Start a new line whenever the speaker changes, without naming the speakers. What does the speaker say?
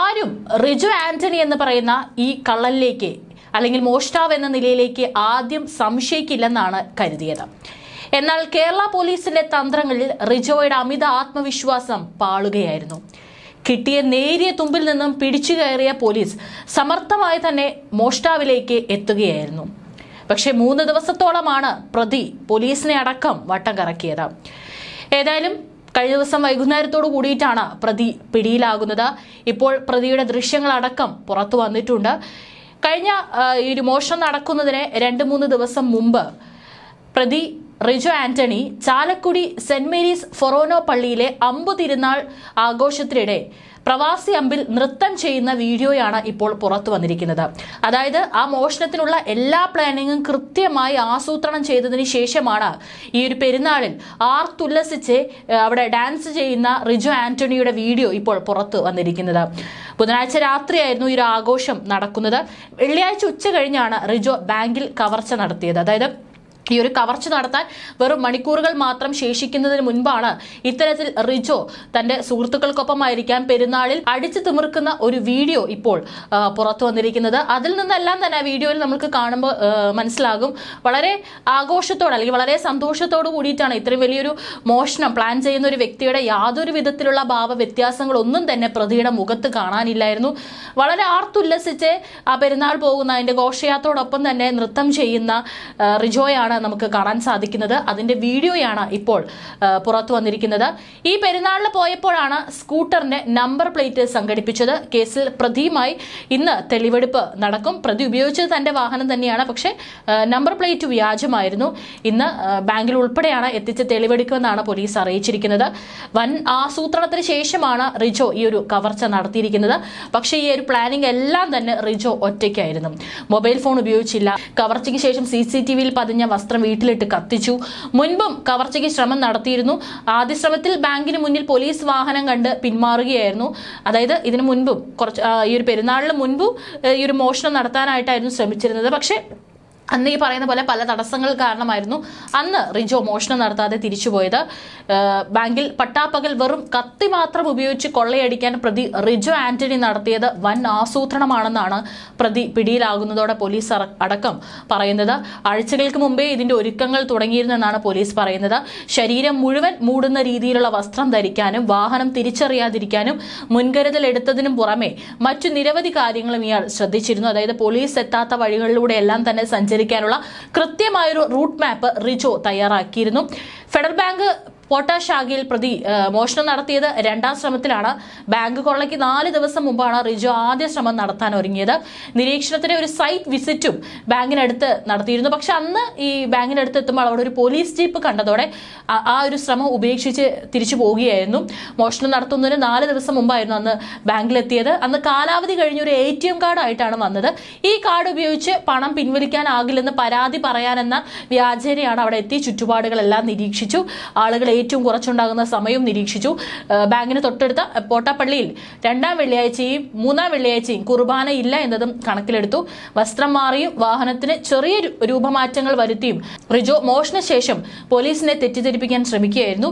ആരും റിജു ആന്റണി എന്ന് പറയുന്ന ഈ കള്ളനിലേക്ക് അല്ലെങ്കിൽ മോഷ്ടാവ് എന്ന നിലയിലേക്ക് ആദ്യം സംശയിക്കില്ലെന്നാണ് കരുതിയത്. എന്നാൽ കേരള പോലീസിന്റെ തന്ത്രങ്ങളിൽ റിജോയുടെ അമിത ആത്മവിശ്വാസം പാളുകയായിരുന്നു. കിട്ടിയ നേരിയ തുമ്പിൽ നിന്നും പിടിച്ചു കയറിയ പോലീസ് സമർത്ഥമായി തന്നെ മോഷ്ടാവിലേക്ക് എത്തുകയായിരുന്നു. പക്ഷെ മൂന്ന് ദിവസത്തോളമാണ് പ്രതി പോലീസിനെ അടക്കം വട്ടം കറക്കിയത്. ഏതായാലും കഴിഞ്ഞ ദിവസം വൈകുന്നേരത്തോടു കൂടിയിട്ടാണ് പ്രതി പിടിയിലാകുന്നത്. ഇപ്പോൾ പ്രതിയുടെ ദൃശ്യങ്ങളടക്കം പുറത്തു വന്നിട്ടുണ്ട്. കഴിഞ്ഞ ഈ ഒരു മോഷണം നടക്കുന്നതിന് രണ്ട് മൂന്ന് ദിവസം മുമ്പ് പ്രതി Rijo Antony Chalakudy saint Mary's forane പള്ളിയിലെ അമ്പു തിരുനാൾ ആഘോഷത്തിനിടെ പ്രവാസി അമ്പിൽ നൃത്തം ചെയ്യുന്ന വീഡിയോയാണ് ഇപ്പോൾ പുറത്തു വന്നിരിക്കുന്നത്. അതായത് ആ മോഷണത്തിനുള്ള എല്ലാ പ്ലാനിങ്ങും കൃത്യമായി ആസൂത്രണം ചെയ്തതിന് ശേഷമാണ് ഈ ഒരു പെരുന്നാളിൽ ആർത്തുല്ലസിച്ച് അവിടെ ഡാൻസ് ചെയ്യുന്ന റിജു ആന്റണിയുടെ വീഡിയോ ഇപ്പോൾ പുറത്തു വന്നിരിക്കുന്നത്. ബുധനാഴ്ച രാത്രിയായിരുന്നു ഈ ഒരു ആഘോഷം നടക്കുന്നത്. വെള്ളിയാഴ്ച ഉച്ച കഴിഞ്ഞാണ് റിജോ ബാങ്കിൽ കവർച്ച നടത്തിയത്. അതായത് ഈ ഒരു കവർച്ച നടത്താൻ വെറും മണിക്കൂറുകൾ മാത്രം ശേഷിക്കുന്നതിന് മുൻപാണ് ഇത്തരത്തിൽ റിജോ തന്റെ സുഹൃത്തുക്കൾക്കൊപ്പമായിരിക്കാം പെരുന്നാളിൽ അടിച്ചു തിമിർക്കുന്ന ഒരു വീഡിയോ ഇപ്പോൾ പുറത്തു വന്നിരിക്കുന്നത്. അതിൽ നിന്നെല്ലാം തന്നെ വീഡിയോയിൽ നമുക്ക് കാണുമ്പോൾ മനസ്സിലാകും. വളരെ ആഘോഷത്തോടെ അല്ലെങ്കിൽ വളരെ സന്തോഷത്തോടു കൂടിയിട്ടാണ് ഇത്രയും വലിയൊരു മോഷണം പ്ലാൻ ചെയ്യുന്ന ഒരു വ്യക്തിയുടെ യാതൊരു വിധത്തിലുള്ള ഭാവ വ്യത്യാസങ്ങളൊന്നും തന്നെ പ്രതിയുടെ മുഖത്ത് കാണാനില്ലായിരുന്നു. വളരെ ആർത്തുല്ലസിച്ച് ആ പെരുന്നാൾ പോകുന്ന അതിന്റെ ഘോഷയാത്രയോടൊപ്പം തന്നെ നൃത്തം ചെയ്യുന്ന ആ, റിജോയാണ് നമുക്ക് കാണാൻ സാധിക്കുന്നത്. അതിന്റെ വീഡിയോയാണ് ഇപ്പോൾ പുറത്തു വന്നിരിക്കുന്നത്. ഈ പെരുന്നാളിൽ പോയപ്പോഴാണ് സ്കൂട്ടറിന്റെ നമ്പർ പ്ലേറ്റ് സംഘടിപ്പിച്ചത്. കേസിൽ പ്രതിയുമായി ഇന്ന് തെളിവെടുപ്പ് നടക്കും. പ്രതി ഉപയോഗിച്ചത് തന്റെ വാഹനം തന്നെയാണ്. പക്ഷേ നമ്പർ പ്ലേറ്റ് വ്യാജമായിരുന്നു. ഇന്ന് ബാങ്കിൽ ഉൾപ്പെടെയാണ് എത്തിച്ച് തെളിവെടുക്കുമെന്നാണ് പോലീസ് അറിയിച്ചിരിക്കുന്നത്. വൻ ആസൂത്രണത്തിന് ശേഷമാണ് റിജോ ഈ ഒരു കവർച്ച നടത്തിയിരിക്കുന്നത്. പക്ഷേ ഈ ഒരു പ്ലാനിംഗ് എല്ലാം തന്നെ റിജോ ഒറ്റയ്ക്കായിരുന്നു. മൊബൈൽ ഫോൺ ഉപയോഗിച്ചില്ല. കവർച്ചയ്ക്ക് ശേഷം സി സി ടി വിയിൽ പതിഞ്ഞ വസ്ത്രം വീട്ടിലിട്ട് കത്തിച്ചു. മുൻപും കവർച്ചയ്ക്ക് ശ്രമം നടത്തിയിരുന്നു. ആദ്യ ശ്രമത്തിൽ ബാങ്കിന് മുന്നിൽ പോലീസ് വാഹനം കണ്ട് പിന്മാറുകയായിരുന്നു. അതായത് ഇതിനു മുൻപും കുറച്ച് ഈ ഒരു പെരുന്നാളിന് മുൻപും ഈ ഒരു മോഷണം നടത്താനായിട്ടായിരുന്നു ശ്രമിച്ചിരുന്നത്. പക്ഷേ അന്ന് ഈ പറയുന്ന പോലെ പല തടസ്സങ്ങൾ കാരണമായിരുന്നു അന്ന് റിജോ മോഷണം നടത്താതെ തിരിച്ചുപോയത് ബാങ്കിൽ പട്ടാപ്പകൽ വെറും കത്തി മാത്രം ഉപയോഗിച്ച് കൊള്ളയടിക്കാൻ പ്രതി റിജോ ആന്റണി നടത്തിയത് വൻ ആസൂത്രണമാണെന്നാണ് പ്രതി പിടിയിലാകുന്നതോടെ പോലീസ് അടക്കം പറയുന്നത്. ആഴ്ചകൾക്ക് മുമ്പേ ഇതിന്റെ ഒരുക്കങ്ങൾ തുടങ്ങിയിരുന്നെന്നാണ് പോലീസ് പറയുന്നത്. ശരീരം മുഴുവൻ മൂടുന്ന രീതിയിലുള്ള വസ്ത്രം ധരിക്കാനും വാഹനം തിരിച്ചറിയാതിരിക്കാനും മുൻകരുതൽ എടുത്തതിനും പുറമെ മറ്റു നിരവധി കാര്യങ്ങളും ഇയാൾ ശ്രദ്ധിച്ചിരുന്നു. അതായത് പോലീസ് എത്താത്ത വഴികളിലൂടെ എല്ലാം തന്നെ സഞ്ചരിക്കാനുള്ള കൃത്യമായൊരു റൂട്ട് മാപ്പ് റിജോ തയ്യാറാക്കിയിരുന്നു. ഫെഡറൽ ബാങ്ക് പോട്ടാ ശാഖയിൽ പ്രതി മോഷണം നടത്തിയത് രണ്ടാം ശ്രമത്തിലാണ്. ബാങ്ക് കൊള്ളയ്ക്ക് നാല് ദിവസം മുമ്പാണ് റിജു ആദ്യ ശ്രമം നടത്താൻ ഒരുങ്ങിയത്. നിരീക്ഷണത്തിന് ഒരു സൈറ്റ് വിസിറ്റും ബാങ്കിനടുത്ത് നടത്തിയിരുന്നു. പക്ഷെ അന്ന് ഈ ബാങ്കിനടുത്ത് എത്തുമ്പോൾ അവിടെ ഒരു പോലീസ് ജീപ്പ് കണ്ടതോടെ ആ- ഒരു ശ്രമം ഉപേക്ഷിച്ച് തിരിച്ചു പോവുകയായിരുന്നു. മോഷണം നടത്തുന്നതിന് നാല് ദിവസം മുമ്പായിരുന്നു അന്ന് ബാങ്കിലെത്തിയത്. അന്ന് കാലാവധി കഴിഞ്ഞ ഒരു എ ടി എം കാർഡായിട്ടാണ് വന്നത്. ഈ കാർഡ് ഉപയോഗിച്ച് പണം പിൻവലിക്കാനാകില്ലെന്ന് പരാതി പറയാനെന്ന വ്യാജേനയാണ് അവിടെ എത്തി ചുറ്റുപാടുകളെല്ലാം നിരീക്ഷിച്ചു. ആളുകൾ ഏറ്റവും കുറച്ചുണ്ടാകുന്ന സമയവും നിരീക്ഷിച്ചു. ബാങ്കിന് തൊട്ടടുത്ത പോട്ടാപ്പള്ളിയിൽ രണ്ടാം വെള്ളിയാഴ്ചയും മൂന്നാം വെള്ളിയാഴ്ചയും കുർബാന ഇല്ല എന്നതും കണക്കിലെടുത്തു. വസ്ത്രം മാറിയും വാഹനത്തിന് ചെറിയ രൂപമാറ്റങ്ങൾ വരുത്തിയും റിജോ മോഷണശേഷം പോലീസിനെ തെറ്റിദ്ധരിപ്പിക്കാൻ ശ്രമിക്കുകയായിരുന്നു.